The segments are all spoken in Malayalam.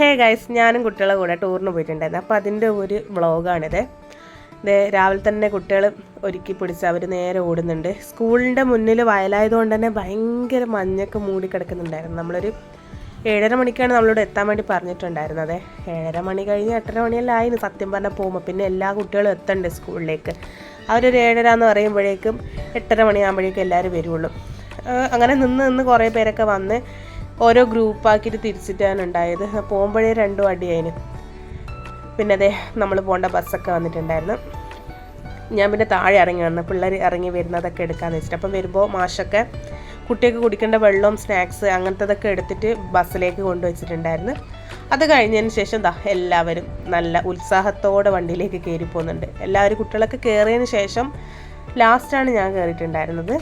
ഹേ ഗൈസ് ഞാനും കുട്ടികളെ കൂടെ ടൂറിന് പോയിട്ടുണ്ടായിരുന്നു. അപ്പോൾ അതിന്റെ ഒരു വ്ളോഗാണിത്. ഇത് രാവിലെ തന്നെ കുട്ടികൾ ഒരുക്കി പിടിച്ച് അവർ നേരെ ഓടുന്നുണ്ട്. സ്കൂളിന്റെ മുന്നിൽ വയലായതുകൊണ്ട് തന്നെ ഭയങ്കര മഞ്ഞൊക്കെ മൂടിക്കിടക്കുന്നുണ്ടായിരുന്നു നമ്മളൊരു ഏഴര മണിക്കാണ് നമ്മളോട് എത്താൻ വേണ്ടി പറഞ്ഞിട്ടുണ്ടായിരുന്നത്. ഏഴര മണി കഴിഞ്ഞ് എട്ടര മണിയെല്ലാം ആയിരുന്നു സത്യം പറഞ്ഞാൽ പോകുമ്പോൾ പിന്നെ എല്ലാ കുട്ടികളും എത്തണ്ട് സ്കൂളിലേക്ക്. അവരൊരു ഏഴര എന്ന് പറയുമ്പോഴേക്കും എട്ടര മണിയാകുമ്പോഴേക്കും എല്ലാവരും വരുള്ളൂ അങ്ങനെ നിന്ന് നിന്ന് കുറേ പേരൊക്കെ വന്ന് ഓരോ ഗ്രൂപ്പാക്കിയിട്ട് തിരിച്ചിട്ടാണ് ഉണ്ടായത്. പോകുമ്പോഴേ രണ്ടും അടിയായിന്. പിന്നെ അതെ നമ്മൾ പോകേണ്ട ബസ്സൊക്കെ വന്നിട്ടുണ്ടായിരുന്നു. ഞാൻ പിന്നെ താഴെ ഇറങ്ങി വന്നു. പിള്ളേർ ഇറങ്ങി വരുന്നതൊക്കെ എടുക്കാമെന്ന് വെച്ചിട്ട്. അപ്പം വരുമ്പോൾ മാഷൊക്കെ കുട്ടിയൊക്കെ കുടിക്കേണ്ട വെള്ളവും സ്നാക്സ് അങ്ങനത്തതൊക്കെ എടുത്തിട്ട് ബസ്സിലേക്ക് കൊണ്ടുവച്ചിട്ടുണ്ടായിരുന്നു. അത് കഴിഞ്ഞതിന് ശേഷം ദാ എല്ലാവരും നല്ല ഉത്സാഹത്തോടെ വണ്ടിയിലേക്ക് കയറി പോകുന്നുണ്ട് എല്ലാവരും കുട്ടികളൊക്കെ കയറിയതിന് ശേഷം ലാസ്റ്റാണ് ഞാൻ കയറിയിട്ടുണ്ടായിരുന്നത്.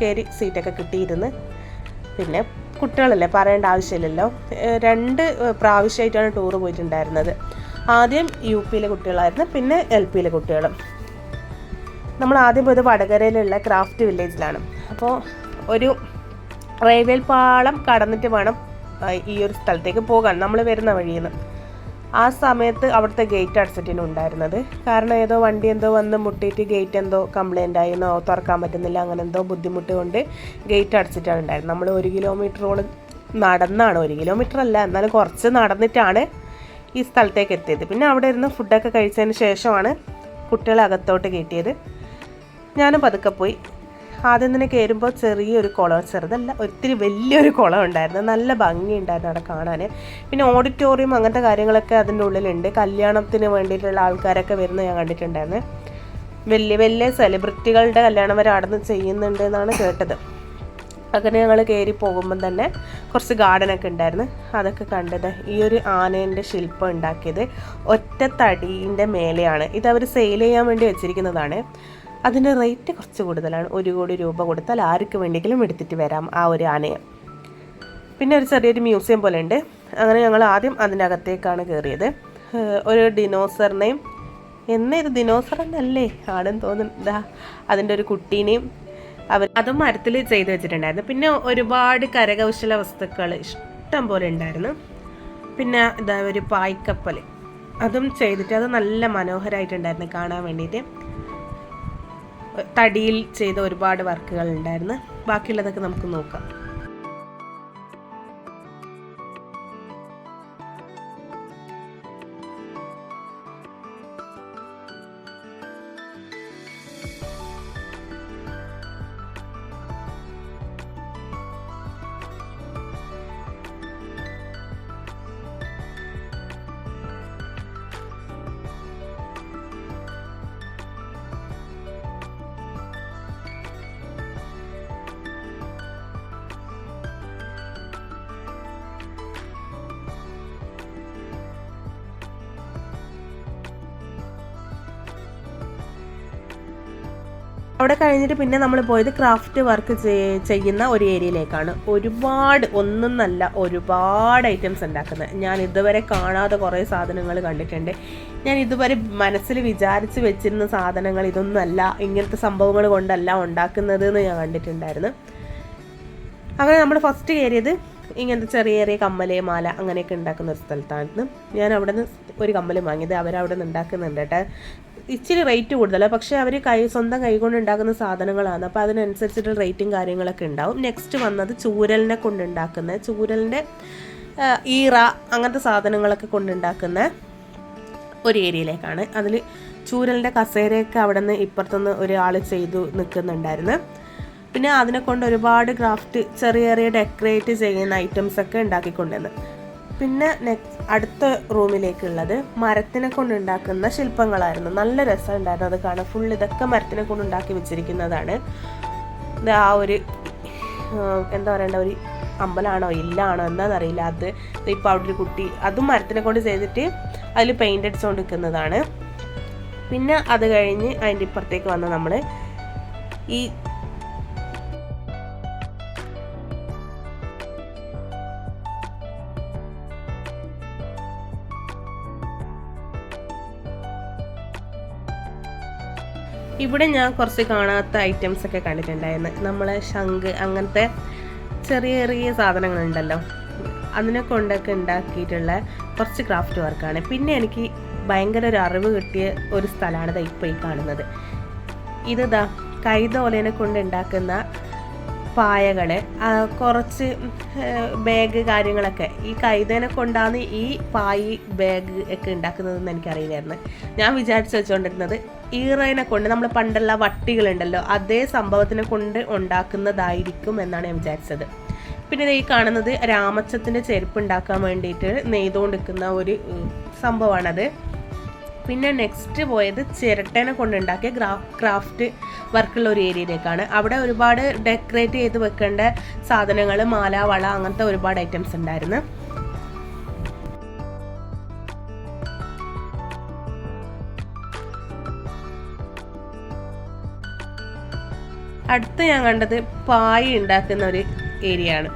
കയറി സീറ്റൊക്കെ കിട്ടിയിരുന്നു. പിന്നെ കുട്ടികളല്ലേ പറയേണ്ട ആവശ്യമില്ലല്ലോ. രണ്ട് പ്രാവശ്യമായിട്ടാണ് ടൂർ പോയിട്ടുണ്ടായിരുന്നത്. ആദ്യം യു പിയിലെ കുട്ടികളായിരുന്നു പിന്നെ എൽ പിയിലെ കുട്ടികളും. നമ്മൾ ആദ്യം പോയത് വടകരയിലുള്ള ക്രാഫ്റ്റ് വില്ലേജിലാണ്. അപ്പോൾ ഒരു റെയിൽവേ പാളം കടന്നിട്ട് വേണം ഈ ഒരു സ്ഥലത്തേക്ക് പോകാൻ. നമ്മൾ വരുന്ന വഴിയിൽ നിന്ന് ആ സമയത്ത് അവിടുത്തെ ഗേറ്റ് അടച്ചിട്ടാണ് ഉണ്ടായിരുന്നത്. കാരണം ഏതോ വണ്ടി എന്തോ വന്ന് മുട്ടിയിട്ട് ഗേറ്റ് എന്തോ കംപ്ലൈന്റ് ആയിരുന്നോ തുറക്കാൻ പറ്റുന്നില്ല അങ്ങനെ എന്തോ ബുദ്ധിമുട്ട് കൊണ്ട് ഗേറ്റ് അടച്ചിട്ടാണ് ഉണ്ടായിരുന്നത്. നമ്മൾ ഒരു കിലോമീറ്ററോളം നടന്നാണ് ഒരു കിലോമീറ്റർ അല്ല എന്നാലും കുറച്ച് നടന്നിട്ടാണ് ഈ സ്ഥലത്തേക്ക് എത്തിയത്. പിന്നെ അവിടെ ഇരുന്ന് ഫുഡൊക്കെ കഴിച്ചതിന് ശേഷമാണ് കുട്ടികളെ അകത്തോട്ട് കയറ്റിയത്. ഞാനും പതുക്കെ പോയി. ആദ്യം തന്നെ കയറുമ്പോൾ ചെറിയൊരു കുളം ചെറുതല്ല ഒത്തിരി വലിയൊരു കുളം ഉണ്ടായിരുന്നു. നല്ല ഭംഗിയുണ്ടായിരുന്നു അവിടെ കാണാൻ പിന്നെ ഓഡിറ്റോറിയം അങ്ങനത്തെ കാര്യങ്ങളൊക്കെ അതിന്റെ ഉള്ളിലുണ്ട്. കല്യാണത്തിന് വേണ്ടിയിട്ടുള്ള ആൾക്കാരൊക്കെ വരുന്നത് ഞാൻ കണ്ടിട്ടുണ്ടായിരുന്നു. വലിയ വലിയ സെലിബ്രിറ്റികളുടെ കല്യാണം വരെ അവിടെ ചെയ്യുന്നുണ്ട് എന്നാണ് കേട്ടത്. അങ്ങനെ ഞങ്ങൾ കയറി പോകുമ്പം തന്നെ കുറച്ച് ഗാർഡനൊക്കെ ഉണ്ടായിരുന്നു. അതൊക്കെ കണ്ടത് ഈ ഒരു ആനേന്റെ ശില്പം ഉണ്ടാക്കിയത് ഒറ്റ തടീന്റെ മേലെയാണ്. ഇത് അവർ സെയിൽ ചെയ്യാൻ വേണ്ടി വെച്ചിരിക്കുന്നതാണ്. അതിന്റെ റേറ്റ് കുറച്ച് കൂടുതലാണ്. ഒരു കോടി രൂപ കൊടുത്താൽ ആർക്ക് വേണ്ടിയെങ്കിലും എടുത്തിട്ട് വരാം ആ ഒരു ആനയെ. പിന്നെ ഒരു ചെറിയൊരു മ്യൂസിയം പോലെ ഉണ്ട്. അങ്ങനെ ഞങ്ങൾ ആദ്യം അതിനകത്തേക്കാണ് കയറിയത്. ഒരു ഡിനോസറിനെയും എന്നാ ഇത് എന്നല്ലേ ആണെന്ന് തോന്നുന്നു. അതിന്റെ ഒരു കുട്ടീനെയും അവർ അതും മരത്തിൽ ചെയ്ത് വെച്ചിട്ടുണ്ടായിരുന്നു. പിന്നെ ഒരുപാട് കരകൗശല വസ്തുക്കൾ ഇഷ്ടം പോലെ ഉണ്ടായിരുന്നു. പിന്നെ ഇതാ ഒരു പായ്ക്കപ്പൽ അതും ചെയ്തിട്ട് അത് നല്ല മനോഹരമായിട്ടുണ്ടായിരുന്നു കാണാൻ വേണ്ടിയിട്ട്. തടിയിൽ ചെയ്ത ഒരുപാട് വർക്കുകൾ ഉണ്ടായിരുന്നു. ബാക്കിയുള്ളതൊക്കെ നമുക്ക് നോക്കാം. അവിടെ കഴിഞ്ഞിട്ട് പിന്നെ നമ്മൾ പോയത് ക്രാഫ്റ്റ് വർക്ക് ചെയ്യുന്ന ഒരു ഏരിയയിലേക്കാണ്. ഒരുപാട് ഒന്നൊന്നല്ല ഒരുപാട് ഐറ്റംസ് ഉണ്ടാക്കുന്നത്. ഞാൻ ഇതുവരെ കാണാതെ കുറേ സാധനങ്ങൾ കണ്ടിട്ടുണ്ട്. ഞാൻ ഇതുവരെ മനസ്സിൽ വിചാരിച്ച് വെച്ചിരുന്ന സാധനങ്ങൾ ഇതൊന്നുമല്ല ഇങ്ങനത്തെ സംഭവങ്ങൾ കൊണ്ടല്ല ഉണ്ടാക്കുന്നത് എന്ന് ഞാൻ കണ്ടിട്ടുണ്ടായിരുന്നു. അങ്ങനെ നമ്മൾ ഫസ്റ്റ് കയറിയത് ഇങ്ങനത്തെ ചെറിയ ചെറിയ കമ്മൽ മാല അങ്ങനെയൊക്കെ ഉണ്ടാക്കുന്ന ഒരു സ്ഥലത്താണ് ഞാൻ അവിടെ നിന്ന് ഒരു കമ്മൽ വാങ്ങിയത്. അവരവിടെ നിന്ന് ഉണ്ടാക്കുന്നുണ്ട് കേട്ടോ. ഇച്ചിരി റേറ്റ് കൂടുതലാണ് പക്ഷേ അവർ കൈ സ്വന്തം കൈകൊണ്ട് ഉണ്ടാക്കുന്ന സാധനങ്ങളാണ്. അപ്പോൾ അതിനനുസരിച്ചിട്ട് റേറ്റും കാര്യങ്ങളൊക്കെ ഉണ്ടാവും. നെക്സ്റ്റ് വന്നത് ചൂരലിനെ കൊണ്ടുണ്ടാക്കുന്ന ചൂരലിന്റെ ഈറ അങ്ങനത്തെ സാധനങ്ങളൊക്കെ കൊണ്ടുണ്ടാക്കുന്ന ഒരു ഏരിയയിലേക്കാണ്. അതിൽ ചൂരലിന്റെ കസേരയൊക്കെ അവിടെ നിന്ന് ഇപ്പുറത്തുനിന്ന് ഒരാൾ ചെയ്തു നിൽക്കുന്നുണ്ടായിരുന്നു. പിന്നെ അതിനെ കൊണ്ട് ഒരുപാട് ക്രാഫ്റ്റ് ചെറിയ ചെറിയ ഡെക്കറേറ്റ് ചെയ്യുന്ന ഐറ്റംസ് ഒക്കെ ഉണ്ടാക്കിക്കൊണ്ടുവന്ന് പിന്നെ നെക്സ്റ്റ് അടുത്ത റൂമിലേക്കുള്ളത് മരത്തിനെ കൊണ്ടുണ്ടാക്കുന്ന ശില്പങ്ങളായിരുന്നു. നല്ല രസമുണ്ടായിരുന്നു അത് കാണാൻ. ഫുൾ ഇതൊക്കെ മരത്തിനെ കൊണ്ട് ഉണ്ടാക്കി വെച്ചിരിക്കുന്നതാണ് ആ ഒരു എന്താ പറയണ്ട ഒരു അമ്പലമാണോ ഇല്ലാണോ എന്താണെന്നറിയില്ല അത് ഇപ്പോൾ അവിടെ ഒരു കുട്ടി അതും മരത്തിനെ കൊണ്ട് ചെയ്തിട്ട് അതിൽ പെയിന്റ് അടിച്ചുകൊണ്ട് നിൽക്കുന്നതാണ് പിന്നെ അത് കഴിഞ്ഞ് അതിന്റെ ഇപ്പുറത്തേക്ക് വന്ന് നമ്മൾ ഈ ഇവിടെ ഞാൻ കുറച്ച് കാണാത്ത ഐറ്റംസ് ഒക്കെ കണ്ടിട്ടുണ്ടായിരുന്നു. നമ്മളെ ശംഖ് അങ്ങനത്തെ ചെറിയ ചെറിയ സാധനങ്ങളുണ്ടല്ലോ. അതിനെ കൊണ്ടൊക്കെ ഉണ്ടാക്കിയിട്ടുള്ള കുറച്ച് ക്രാഫ്റ്റ് വർക്കാണ് പിന്നെ എനിക്ക് ഭയങ്കര ഒരു അറിവ് കിട്ടിയ ഒരു സ്ഥലമാണ് ഇപ്പോൾ ഈ കാണുന്നത്. ഇത് ദാ കൈതോലേനെ കൊണ്ട് ഉണ്ടാക്കുന്ന പായകൾ കുറച്ച് ബാഗ് കാര്യങ്ങളൊക്കെ. ഈ കൈതേനെ കൊണ്ടാണ് ഈ പായി ബാഗ് ഒക്കെ ഉണ്ടാക്കുന്നതെന്ന് എനിക്കറിയില്ലായിരുന്നു. ഞാൻ വിചാരിച്ച് വെച്ചുകൊണ്ടിരുന്നത് ഈറേനെ കൊണ്ട് നമ്മൾ പണ്ടുള്ള വട്ടികളുണ്ടല്ലോ അതേ സംഭവത്തിനെ കൊണ്ട് ഉണ്ടാക്കുന്നതായിരിക്കും എന്നാണ് ഞാൻ വിചാരിച്ചത്. പിന്നെ ഈ കാണുന്നത് രാമച്ചത്തിന്റെ ചെരുപ്പ് ഉണ്ടാക്കാൻ വേണ്ടിയിട്ട് നെയ്തുകൊണ്ടിരിക്കുന്ന ഒരു സംഭവമാണത്. പിന്നെ നെക്സ്റ്റ് പോയത് ചിരട്ടേനെ കൊണ്ടുണ്ടാക്കിയ ഗ്രാ ക്രാഫ്റ്റ് വർക്കുള്ള ഒരു ഏരിയയിലേക്കാണ്. അവിടെ ഒരുപാട് ഡെക്കറേറ്റ് ചെയ്ത് വെക്കേണ്ട സാധനങ്ങൾ മാല വള അങ്ങനത്തെ ഒരുപാട് ഐറ്റംസ് ഉണ്ടായിരുന്നു. അടുത്ത് ഞാൻ കണ്ടത് പായ ഉണ്ടാക്കുന്ന ഒരു ഏരിയ ആണ്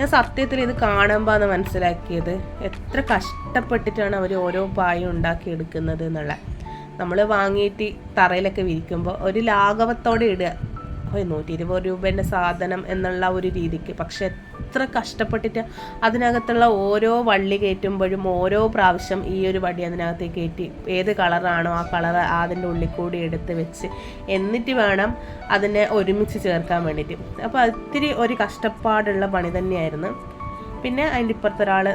ഞാൻ സത്യത്തിൽ ഇത് കാണുമ്പോന്ന് മനസ്സിലാക്കിയത്. എത്ര കഷ്ടപ്പെട്ടിട്ടാണ് അവർ ഓരോ പായും ഉണ്ടാക്കിയെടുക്കുന്നത് എന്നുള്ള. നമ്മൾ വാങ്ങിയിട്ട് തറയിലൊക്കെ വിരിക്കുമ്പോൾ ഒരു ലാഘവത്തോടെ ഇടുക. ഓ നൂറ്റി ഇരുപത് രൂപേന്റെ സാധനം എന്നുള്ള ഒരു രീതിക്ക്. പക്ഷെ എത്ര കഷ്ടപ്പെട്ടിട്ട് അതിനകത്തുള്ള ഓരോ വള്ളി കയറ്റുമ്പോഴും ഓരോ പ്രാവശ്യം ഈ ഒരു വടി അതിനകത്തേക്ക് കയറ്റി ഏത് കളറാണോ ആ കളർ അതിന്റെ ഉള്ളിൽ കൂടി എടുത്ത് വെച്ച് എന്നിട്ട് വേണം അതിനെ ഒരുമിച്ച് ചേർക്കാൻ വേണ്ടിയിട്ട്. അപ്പോൾ ഒത്തിരി ഒരു കഷ്ടപ്പാടുള്ള പണി തന്നെയായിരുന്നു. പിന്നെ അതിന്റെ ഇപ്പുറത്തൊരാൾ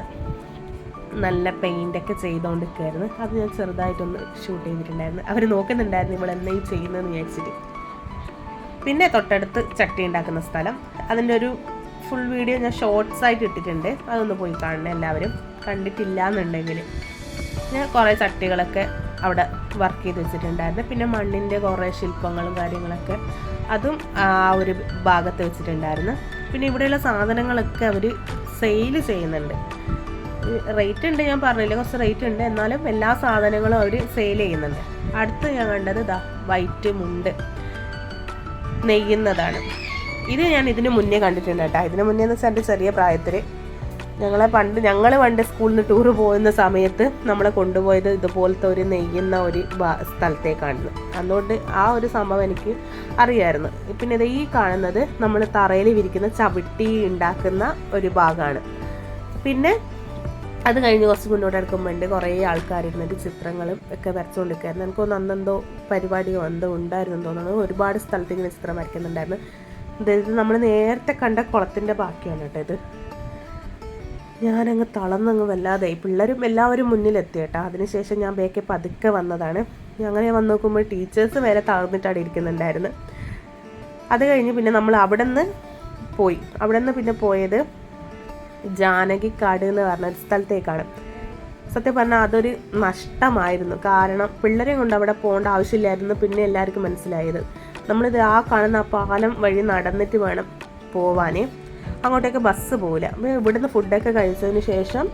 നല്ല പെയിന്റൊക്കെ ചെയ്തുകൊണ്ടിരിക്കുകയായിരുന്നു. അത് ഞാൻ ചെറുതായിട്ടൊന്ന് ഷൂട്ട് ചെയ്തിട്ടുണ്ടായിരുന്നു. അവർ നോക്കുന്നുണ്ടായിരുന്നു ഇവിടെ എന്നെ ഈ ചെയ്യുന്നതെന്ന് വിചാരിച്ചിട്ട്. പിന്നെ തൊട്ടടുത്ത് ചട്ടി ഉണ്ടാക്കുന്ന സ്ഥലം. അതിന്റെ ഒരു ഫുൾ വീഡിയോ ഞാൻ ഷോർട്സ് ആയിട്ട് ഇട്ടിട്ടുണ്ട്. അതൊന്ന് പോയി കാണണം എല്ലാവരും. കണ്ടിട്ടില്ല എന്നുണ്ടെങ്കിൽ ഞാൻ കുറേ ചട്ടികളൊക്കെ അവിടെ വർക്ക് ചെയ്ത് വെച്ചിട്ടുണ്ടായിരുന്നു. പിന്നെ മണ്ണിന്റെ കുറേ ശില്പങ്ങളും കാര്യങ്ങളൊക്കെ അതും ആ ഒരു ഭാഗത്ത് വെച്ചിട്ടുണ്ടായിരുന്നു. പിന്നെ ഇവിടെയുള്ള സാധനങ്ങളൊക്കെ അവർ സെയിൽ ചെയ്യുന്നുണ്ട്. റേറ്റ് ഉണ്ട് ഞാൻ പറഞ്ഞില്ല. കുറച്ച് റേറ്റ് ഉണ്ട്. എന്നാലും എല്ലാ സാധനങ്ങളും അവർ സെയിൽ ചെയ്യുന്നുണ്ട്. അടുത്ത് ഞാൻ കണ്ടത് ഇതാ വൈറ്റ് മുണ്ട്. നെയ്യുന്നതാണ്. ഇത് ഞാൻ ഇതിന് മുന്നേ കണ്ടിട്ടുണ്ട് കേട്ടോ. ഇതിന് മുന്നേ എന്ന് വെച്ചാൽ എന്റെ ചെറിയ പ്രായത്തിൽ ഞങ്ങളെ പണ്ട് ഞങ്ങൾ പണ്ട് സ്കൂളിൽ നിന്ന് ടൂർ പോകുന്ന സമയത്ത് നമ്മളെ കൊണ്ടുപോയത് ഇതുപോലത്തെ ഒരു നെയ്യുന്ന ഒരു സ്ഥലത്തേക്കാണ്. അതുകൊണ്ട് ആ ഒരു സംഭവം എനിക്ക് അറിയായിരുന്നു. പിന്നെ ഇത് ഈ കാണുന്നത് നമ്മൾ തറയിൽ വിരിക്കുന്ന ചവിട്ടി ഉണ്ടാക്കുന്ന ഒരു ഭാഗമാണ് പിന്നെ അത് കഴിഞ്ഞ് കുറച്ച് മുന്നോട്ട് എടുക്കുമ്പോണ്ട് കുറേ ആൾക്കാരിരുന്നിട്ട് ചിത്രങ്ങളും ഒക്കെ വരച്ചുകൊണ്ടിരിക്കുകയായിരുന്നു എനിക്കൊന്ന് അന്നെന്തോ പരിപാടിയോ എന്തോ ഉണ്ടായിരുന്നു തോന്നുന്നു. ഒരുപാട് സ്ഥലത്ത് ഇങ്ങനെ ചിത്രം വരയ്ക്കുന്നുണ്ടായിരുന്നു. ഇത് നമ്മൾ നേരത്തെ കണ്ട കുളത്തിന്റെ ബാക്കിയാണ് കേട്ടോ ഇത്. ഞാനങ്ങ് തളർന്നങ്ങ് വല്ലാതെ പിള്ളേരും എല്ലാവരും മുന്നിലെത്തി കേട്ടോ. അതിനുശേഷം ഞാൻ ബേക്കെ പതുക്കെ വന്നതാണ്. അങ്ങനെ വന്ന് നോക്കുമ്പോൾ ടീച്ചേഴ്സ് വരെ തളർന്നിട്ടാണ് ഇരിക്കുന്നുണ്ടായിരുന്നു. അത് കഴിഞ്ഞ് പിന്നെ നമ്മൾ അവിടെ നിന്ന് പോയി. അവിടെ നിന്ന് പിന്നെ പോയത് ജാനകിക്കാട് എന്ന് പറഞ്ഞ ഒരു സ്ഥലത്തേക്കാണ്. സത്യം പറഞ്ഞാൽ അതൊരു നഷ്ടമായിരുന്നു. കാരണം പിള്ളേരെ കൊണ്ട് അവിടെ പോകേണ്ട ആവശ്യമില്ലായിരുന്നു. പിന്നെ എല്ലാവർക്കും മനസ്സിലായത്. നമ്മളിത് ആ കാണുന്ന ആ പാലം വഴി നടന്നിട്ട് വേണം പോവാനേ. അങ്ങോട്ടേക്ക് ബസ് പോകില്ല അപ്പോൾ ഇവിടുന്ന് ഫുഡൊക്കെ കഴിച്ചതിന് ശേഷം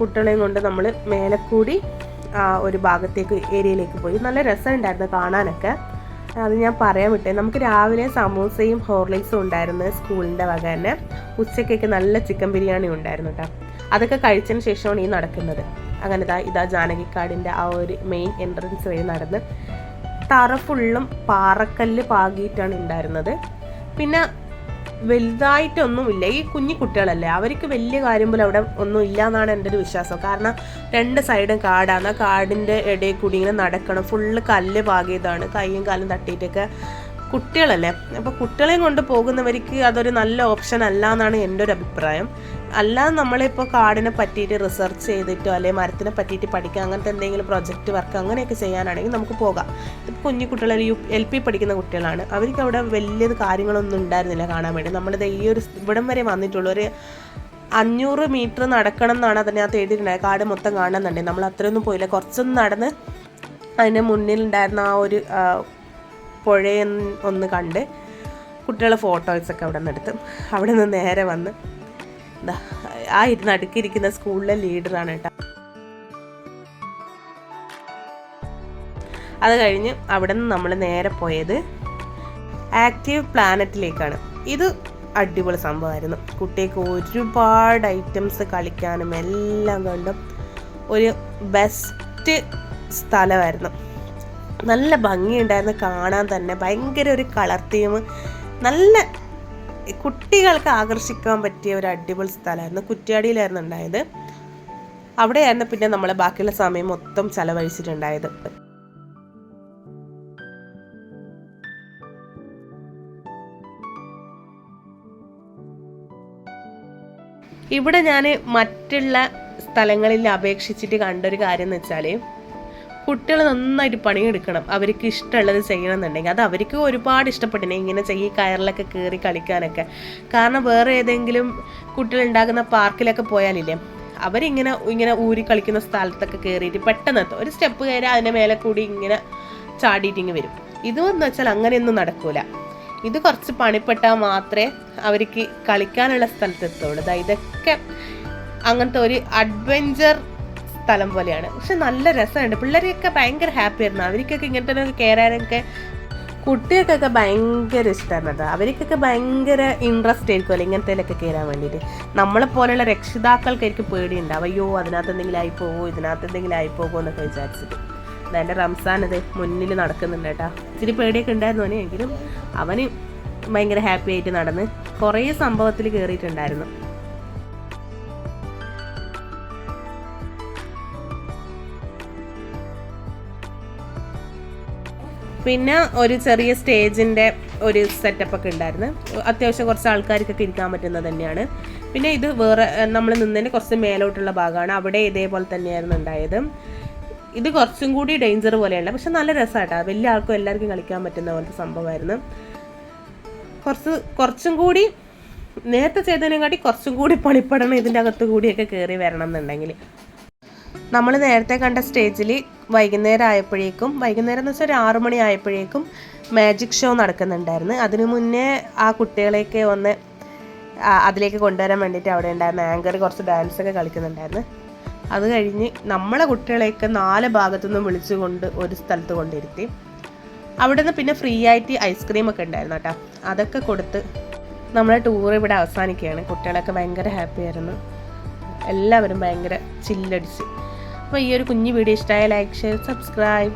കുട്ടികളെയും കൊണ്ട് നമ്മൾ മേലെക്കൂടി ആ ഒരു ഭാഗത്തേക്ക് ഏരിയയിലേക്ക് പോയി. നല്ല രസമുണ്ടായിരുന്നു കാണാനൊക്കെ. അത് ഞാൻ പറയാൻ വിട്ടേ. നമുക്ക് രാവിലെ സമൂസയും ഹോർലിക്സും ഉണ്ടായിരുന്നു സ്കൂളിന്റെ വക തന്നെ. ഉച്ചക്കൊക്കെ നല്ല ചിക്കൻ ബിരിയാണി ഉണ്ടായിരുന്നു കേട്ടോ. അതൊക്കെ കഴിച്ചതിന് ശേഷമാണ് ഈ നടക്കുന്നത്. അങ്ങനെ ഇതാ ഇതാ ജാനകിക്കാടിന്റെ ആ ഒരു മെയിൻ എൻട്രൻസ് വഴി നടന്ന്. തറ ഫുള്ളും പാറക്കല്ല് പാകിയിട്ടാണ് ഉണ്ടായിരുന്നത്. പിന്നെ വലുതായിട്ടൊന്നുമില്ല. ഈ കുഞ്ഞു കുട്ടികളല്ലേ അവർക്ക് വലിയ കാര്യം പോലും അവിടെ ഒന്നും ഇല്ല എന്നാണ് എന്റെ ഒരു വിശ്വാസം. കാരണം രണ്ട് സൈഡും കാടാണ്. ആ കാടിന്റെ ഇടയിൽ കൂടി ഇങ്ങനെ നടക്കണം. ഫുള്ള് കല്ല് പാകിയതാണ്. കൈയും കാലും തട്ടിയിട്ടൊക്കെ കുട്ടികളല്ലേ. അപ്പോൾ കുട്ടികളെയും കൊണ്ട് പോകുന്നവർക്ക് അതൊരു നല്ല ഓപ്ഷൻ അല്ല എന്നാണ് എന്റെ ഒരു അഭിപ്രായം. അല്ലാതെ നമ്മളിപ്പോൾ കാടിനെ പറ്റിയിട്ട് റിസർച്ച് ചെയ്തിട്ടോ അല്ലെങ്കിൽ മരത്തിനെ പറ്റിയിട്ട് പഠിക്കുക അങ്ങനത്തെ എന്തെങ്കിലും പ്രൊജക്റ്റ് വർക്ക് അങ്ങനെയൊക്കെ ചെയ്യാനാണെങ്കിൽ നമുക്ക് പോകാം. ഇപ്പോൾ കുഞ്ഞു കുട്ടികൾ യു എൽ പി പഠിക്കുന്ന കുട്ടികളാണ്. അവർക്ക് അവിടെ വലിയ കാര്യങ്ങളൊന്നും ഉണ്ടായിരുന്നില്ല കാണാൻ വേണ്ടി. നമ്മളിത് ഈ ഒരു ഇവിടം വരെ വന്നിട്ടുള്ള. ഒരു അഞ്ഞൂറ് മീറ്റർ നടക്കണം എന്നാണ് അതിനകത്ത് എഴുതിയിട്ടുണ്ടായത്. കാട് മൊത്തം കാണുന്നുണ്ട്. നമ്മൾ അത്രയൊന്നും പോയില്ല. കുറച്ചൊന്നും നടന്ന് അതിന്റെ മുന്നിലുണ്ടായിരുന്ന ആ ഒരു പുഴയെ ഒന്ന് കണ്ട് കുട്ടികളെ ഫോട്ടോസൊക്കെ അവിടെ നിന്ന് എടുത്ത്. അവിടെ നിന്ന് നേരെ വന്ന് ആ ഇരുന്ന് അടുക്കിയിരിക്കുന്ന സ്കൂളിലെ ലീഡറാണ് കേട്ടോ. അത് കഴിഞ്ഞ് അവിടെ നിന്ന് നമ്മൾ നേരെ പോയത് ആക്റ്റീവ് പ്ലാനറ്റിലേക്കാണ്. ഇത് അടിപൊളി സംഭവമായിരുന്നു. കുട്ടിക്ക് ഒരുപാട് ഐറ്റംസ് കളിക്കാനും എല്ലാം കൊണ്ടും ഒരു ബെസ്റ്റ് സ്ഥലമായിരുന്നു. നല്ല ഭംഗിയുണ്ടായിരുന്നു കാണാൻ തന്നെ. ഭയങ്കര ഒരു കളർ തീം നല്ല കുട്ടികൾക്ക് ആകർഷിക്കാൻ പറ്റിയ ഒരു അടിപൊളി സ്ഥലമായിരുന്നു. കുറ്റ്യാടിയിലായിരുന്നു ഉണ്ടായത്. അവിടെയായിരുന്നു പിന്നെ നമ്മൾ ബാക്കിയുള്ള സമയം മൊത്തം ചെലവഴിച്ചിട്ടുണ്ടായത്. ഇവിടെ ഞാൻ മറ്റുള്ള സ്ഥലങ്ങളിൽ അപേക്ഷിച്ചിട്ട് കണ്ടൊരു കാര്യം എന്ന് വെച്ചാൽ കുട്ടികൾ നന്നായിട്ട് പണിയെടുക്കണം. അവർക്ക് ഇഷ്ടമുള്ളത് ചെയ്യണം എന്നുണ്ടെങ്കിൽ അത് അവർക്ക് ഒരുപാട് ഇഷ്ടപ്പെട്ടിനെ ഇങ്ങനെ ചെയ്യി കയറിലൊക്കെ കയറി കളിക്കാനൊക്കെ. കാരണം വേറെ ഏതെങ്കിലും കുട്ടികൾ ഉണ്ടാകുന്ന പാർക്കിലൊക്കെ പോയാലില്ലേ അവരിങ്ങനെ ഇങ്ങനെ ഊരി കളിക്കുന്ന സ്ഥലത്തൊക്കെ കയറിയിട്ട് പെട്ടെന്ന് എത്തും. ഒരു സ്റ്റെപ്പ് കയറി അതിന്റെ മേലെ കൂടി ഇങ്ങനെ ചാടിയിട്ടിങ്ങ് വരും. ഇതെന്ന് വെച്ചാൽ അങ്ങനെയൊന്നും നടക്കൂല. ഇത് കുറച്ച് പണിപ്പെട്ടാൽ മാത്രമേ അവർക്ക് കളിക്കാനുള്ള സ്ഥലത്ത് എത്തുള്ളൂ ദാ ഇതൊക്കെ അങ്ങനത്തെ ഒരു അഡ്വഞ്ചർ സ്ഥലം പോലെയാണ്. പക്ഷെ നല്ല രസമുണ്ട്. പിള്ളേരെയൊക്കെ ഭയങ്കര ഹാപ്പി ആയിരുന്നു. അവർക്കൊക്കെ ഇങ്ങനത്തെ കയറാനൊക്കെ കുട്ടികൾക്കൊക്കെ ഭയങ്കര ഇഷ്ടമാണ് അത്. അവർക്കൊക്കെ ഭയങ്കര ഇൻട്രസ്റ്റ് ആയിരിക്കുമല്ലോ ഇങ്ങനത്തേലൊക്കെ കയറാൻ വേണ്ടിയിട്ട്. നമ്മളെ പോലെയുള്ള രക്ഷിതാക്കൾക്കായിരിക്കും പേടിയുണ്ടാവും അയ്യോ അതിനകത്ത് എന്തെങ്കിലും ആയിപ്പോകോ ഇതിനകത്ത് എന്തെങ്കിലും ആയിപ്പോകോ എന്നൊക്കെ വിചാരിച്ചിട്ട്. അതെന്റെ റംസാൻ അത് മുന്നിൽ നടക്കുന്നുണ്ട് കേട്ടോ. ഇച്ചിരി പേടിയൊക്കെ ഉണ്ടായിരുന്നു അവനെങ്കിലും അവന് ഭയങ്കര ഹാപ്പി ആയിട്ട് നടന്ന് കുറേ സംഭവത്തിൽ കയറിയിട്ടുണ്ടായിരുന്നു. പിന്നെ ഒരു ചെറിയ സ്റ്റേജിന്റെ ഒരു സെറ്റപ്പ് ഒക്കെ ഉണ്ടായിരുന്നു. അത്യാവശ്യം കുറച്ച് ആൾക്കാർക്കൊക്കെ ഇരിക്കാൻ പറ്റുന്നത് തന്നെയാണ്. പിന്നെ ഇത് വേറെ നമ്മൾ നിന്നതിന് കുറച്ച് മേലോട്ടുള്ള ഭാഗമാണ്. അവിടെ ഇതേപോലെ തന്നെയായിരുന്നു ഉണ്ടായത്. ഇത് കുറച്ചും കൂടി ഡേഞ്ചർ പോലെയല്ല പക്ഷെ നല്ല രസമായിട്ടാണ് വലിയ ആൾക്കും എല്ലാവർക്കും കളിക്കാൻ പറ്റുന്ന പോലത്തെ സംഭവമായിരുന്നു. കുറച്ച് കുറച്ചും കൂടി നേരത്തെ ചെയ്തതിനെക്കാട്ടി കുറച്ചും കൂടി പണിപ്പെടണം ഇതിന്റെ അകത്ത് കൂടിയൊക്കെ കയറി വരണം എന്നുണ്ടെങ്കിൽ. നമ്മൾ നേരത്തെ കണ്ട സ്റ്റേജിൽ വൈകുന്നേരം ആയപ്പോഴേക്കും വൈകുന്നേരം എന്ന് വെച്ചാൽ ഒരു ആറു മണി ആയപ്പോഴേക്കും മാജിക് ഷോ നടക്കുന്നുണ്ടായിരുന്നു. അതിനു മുന്നേ ആ കുട്ടികളെയൊക്കെ ഒന്ന് അതിലേക്ക് കൊണ്ടുവരാൻ വേണ്ടിയിട്ട് അവിടെ ഉണ്ടായിരുന്ന ആങ്കർ കുറച്ച് ഡാൻസ് ഒക്കെ കളിക്കുന്നുണ്ടായിരുന്നു. അത് കഴിഞ്ഞ് നമ്മളെ കുട്ടികളെയൊക്കെ നാല് ഭാഗത്തുനിന്നും വിളിച്ചുകൊണ്ട് ഒരു സ്ഥലത്ത് കൊണ്ടിരുത്തി. അവിടെ നിന്ന് പിന്നെ ഫ്രീ ആയിട്ട് ഐസ്ക്രീം ഒക്കെ ഉണ്ടായിരുന്നു കേട്ടോ. അതൊക്കെ കൊടുത്ത് നമ്മളെ ടൂർ ഇവിടെ അവസാനിക്കുകയാണ്. കുട്ടികളൊക്കെ ഭയങ്കര ഹാപ്പി ആയിരുന്നു. എല്ലാവരും ഭയങ്കര ചില്ലടിച്ച് അപ്പോൾ ഈ ഒരു കുഞ്ഞു വീഡിയോ ഇഷ്ടമായ ലൈക്ക് ഷെയർ സബ്സ്ക്രൈബ്